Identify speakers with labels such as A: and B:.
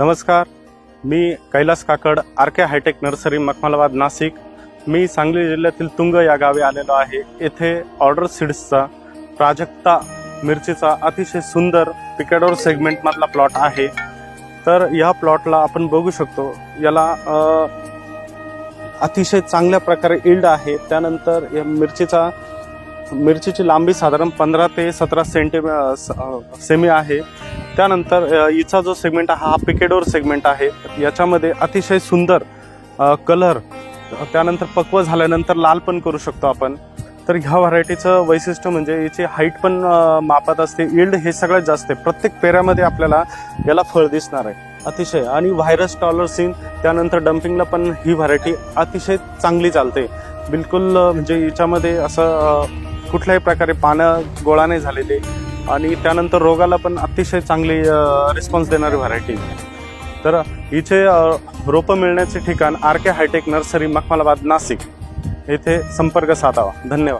A: नमस्कार. मी Kailas Kakad R K hitech nursery Makhmalabad Nashik. मी सांगली जिल्ह्यातील तुंग या गावी आलेलो आहे. येथे ऑर्डर सीड्सचा प्राजक्ता मिरचीचा अतिशय सुंदर पिकॅडोर सेगमेंटमधला प्लॉट आहे. तर या प्लॉटला आपण बघू शकतो. याला अतिशय चांगल्या प्रकारे इल्ड आहे. त्यानंतर या मिरचीचा मिरचीची लांबी साधारण पंधरा ते सतरा सेंटीमी स- सेमी आहे. त्यानंतर हिचा जो सेगमेंट आहे हा पिकेडोर सेगमेंट आहे. याच्यामध्ये अतिशय सुंदर कलर त्यानंतर पक्व झाल्यानंतर लाल पण करू शकतो आपण. तर ह्या व्हरायटीचं वैशिष्ट्य म्हणजे याची हाईट पण मापात असते. इल्ड हे सगळ्यात जास्त आहे. प्रत्येक पेऱ्यामध्ये आपल्याला याला फळ दिसणार आहे. अतिशय. आणि व्हायरस टॉलरसिन त्यानंतर डम्पिंगला पण ही व्हरायटी अतिशय चांगली चालते. बिलकुल म्हणजे याच्यामध्ये असं कुठल्याही प्रकारे पानं गोळा नाही झालेले. आणि त्यानंतर रोगाला पण अतिशय चांगली रिस्पॉन्स देणारी व्हरायटी तर हिचे रोपं मिळण्याचे ठिकाण R K hitech nursery Makhmalabad Nashik. येथे संपर्क साधावा. धन्यवाद.